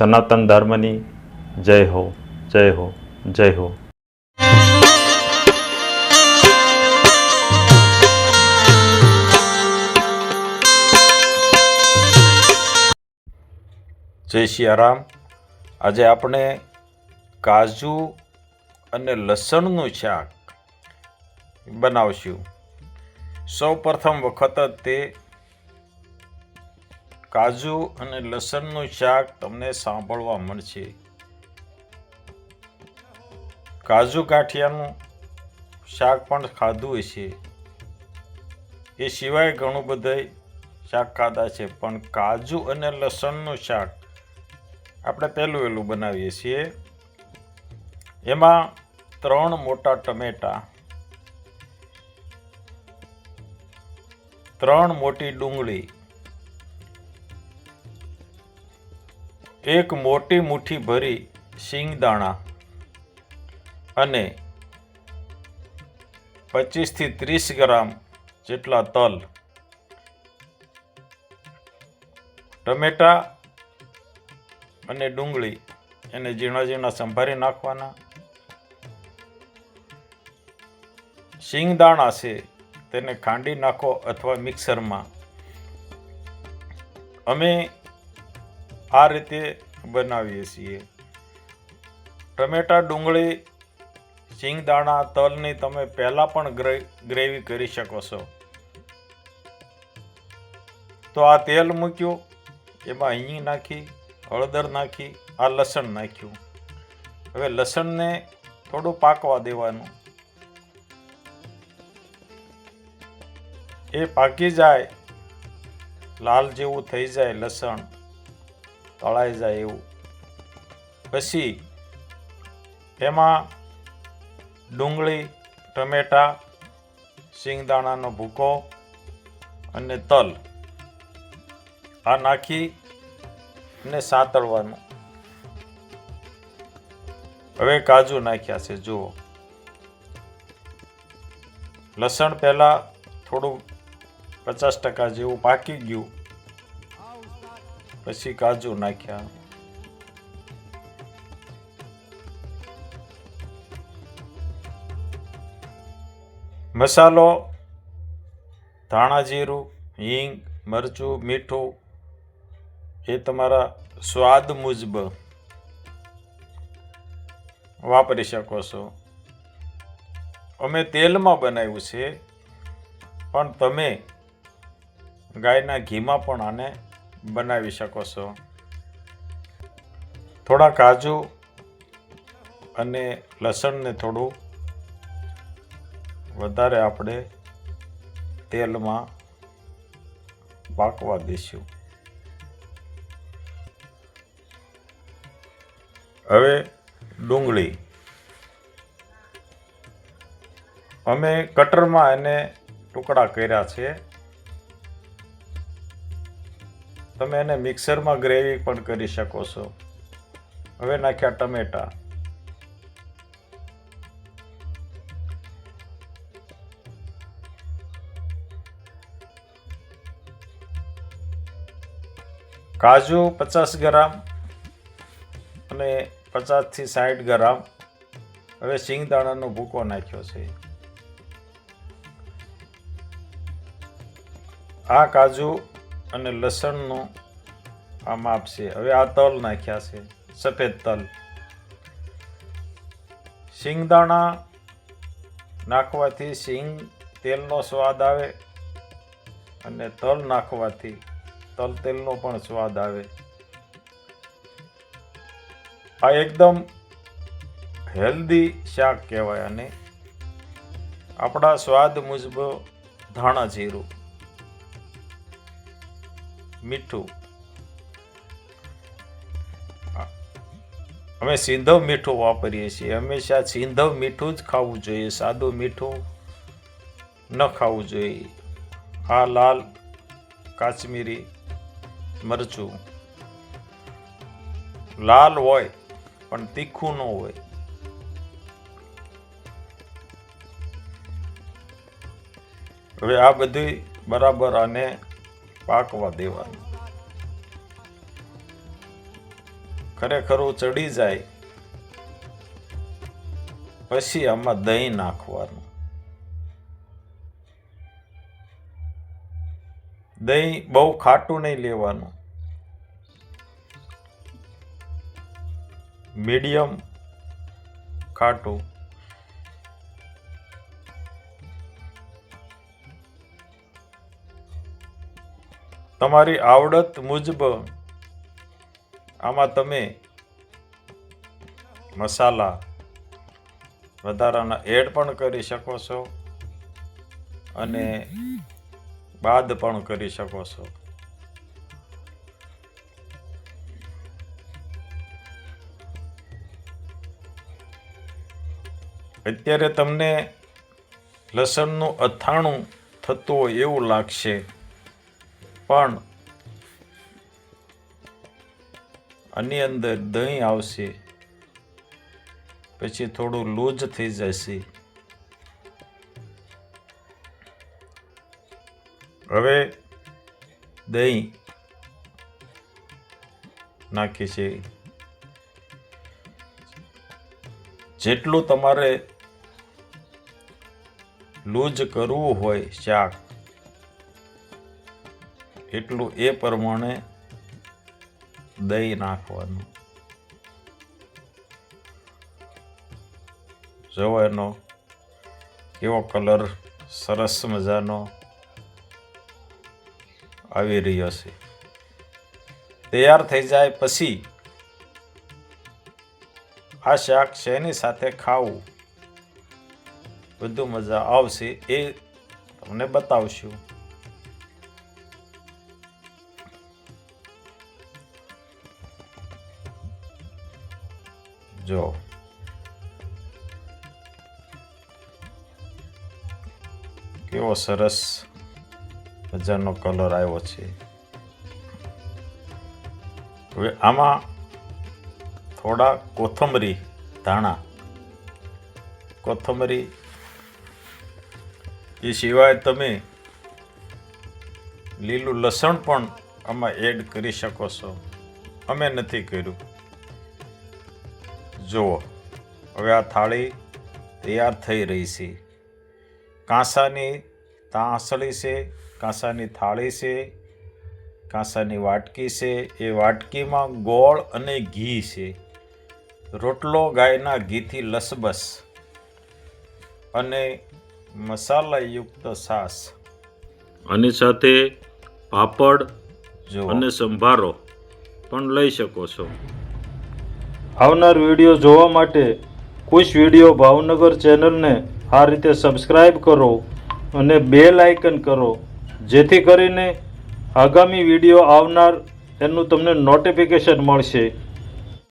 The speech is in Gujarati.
સનાતન ધર્મની જય હો જય હો જય હો. જય સિયારામ. આજે આપણે કાજુ અને લસણનું શાક બનાવશું. સૌ પ્રથમ વખત તે કાજુ અને લસણનું શાક તમને સાંભળવા મળશે. કાજુ ગાંઠિયાનું શાક પણ ખાધું હશે. એ સિવાય ઘણું બધું શાક ખાધા છે, પણ કાજુ અને લસણનું શાક આપણે પહેલું વહેલું બનાવીએ છીએ. એમાં ત્રણ મોટા ટમેટા, ત્રણ મોટી ડુંગળી એક મોટી મુઠ્ઠી ભરી શિંગદાણા અને પચીસથી ત્રીસ ગ્રામ જેટલા તલ, ટમેટા અને ડુંગળી એને ઝીણા ઝીણા સંભારી નાખવાના. શિંગદાણા છે તેને ખાંડી નાખો અથવા મિક્સરમાં. અમે આ રીતે બનાવીએ છીએ. ટમેટા, ડુંગળી, શિંગદાણા, તલની તમે પહેલાં પણ ગ્રેવી કરી શકો છો. તો આ તેલ મૂક્યું, એમાં હિંગ નાખી, હળદર નાખી, આ લસણ નાખ્યું. હવે લસણને થોડું પાકવા દેવાનું. એ પાકી જાય, લાલ જેવું થઈ જાય લસણ. તળાઈ જાય એવું. પછી એમાં ડુંગળી, ટમેટા, શિંગદાણાનો ભૂકો અને તલ આ નાખી ને સાતળવાનું. હવે કાજુ નાખ્યા છે, જુઓ. લસણ પહેલાં થોડું પચાસ ટકા જેવું પાકી ગયું. પછી કાજુ નાખ્યા. મસાલો, ધાણા જીરું, હિંગ, મરચું, મીઠું, એ તમારા સ્વાદ મુજબ વાપરી શકો છો. અમે તેલમાં બનાવ્યું છે, પણ તમે ગાયના ઘીમાં પણ આને બનાવી શકો છો. થોડા કાજુ અને લસણને થોડું વધારે આપણે તેલમાં પાકવા દઈશું. હવે ડુંગળી. અમે કટરમાં એને ટુકડા કર્યા છે. તમે એને મિક્સરમાં ગ્રેવી પણ કરી શકો છો. હવે નાખ્યા ટમેટા. કાજુ પચાસ ગ્રામ અને પચાસથી સાઠ ગ્રામ. હવે સિંગદાણાનો ભૂકો નાખ્યો છે. આ કાજુ અને લસણનું આ માપ છે. હવે આ તલ નાખ્યા છે. સફેદ તલ. શિંગદાણા નાખવાથી શિંગ તેલનો સ્વાદ આવે અને તલ નાખવાથી તલ તેલનો પણ સ્વાદ આવે. આ એકદમ હેલ્ધી શાક કહેવાય અને આપણા સ્વાદ મુજબ ધાણા જીરું. મીઠું. અમે સિંધવ મીઠું વાપરીએ છીએ. હંમેશા સિંધવ મીઠું જ ખાવું જોઈએ. સાદું મીઠું ન ખાવું જોઈએ. આ લાલ, કાશ્મીરી મરચું. લાલ હોય, પણ તીખું ન હોય. હવે આ બધી બરાબર આને પાકવા દેવાનું ખરેખર ચડી જાય, પછી આમાં દહીં નાખવાનું. દહીં બહુ ખાટું નહીં લેવાનું. મીડિયમ ખાટું. તમારી આવડત મુજબ આમાં તમે મસાલા વધારાના એડ પણ કરી શકો છો અને બાદ પણ કરી શકો છો. અત્યારે તમને લસણનું અથાણું થતું હોય એવું લાગશે. પણ આની અંદર દહીં આવશે. પછી થોડું લૂજ થઈ જશે. હવે દહીં નાખી છે. જેટલું તમારે લૂજ કરવું હોય શાક એટલું એ પ્રમાણે દહીં નાખવાનું. જો એનો કેવો કલર, સરસ મજાનો આવી રહ્યો છે. તૈયાર થઈ જાય પછી આ શાક શેની સાથે ખાવું? બધું મજા આવશે એ તમને બતાવશું. જો કેવો સરસ મજાનો કલર આવ્યો છે હવે આમાં થોડા કોથમરી, ધાણા. કોથમરી, એ સિવાય તમે લીલું લસણ પણ આમાં એડ કરી શકો છો. અમે નથી કર્યું. જુઓ હવે આ થાળી તૈયાર થઈ રહી છે. કાંસાની તાંસળી છે કાંસાની થાળી છે કાંસાની વાટકી છે. એ વાટકીમાં ગોળ અને ઘી છે. રોટલો ગાયના ઘીથી લસબસ અને મસાલાયુક્ત સાસ આની સાથે પાપડ જો અને સંભારો પણ લઈ શકો છો. આવનાર વીડિયો જોવા માટે કુશ વીડિયો ભાવનગર ચેનલને આ રીતે સબસ્ક્રાઈબ કરો અને બેલ આઇકન કરો. જેથી કરીને આગામી વીડિયો આવનાર એનું તમને નોટિફિકેશન મળશે.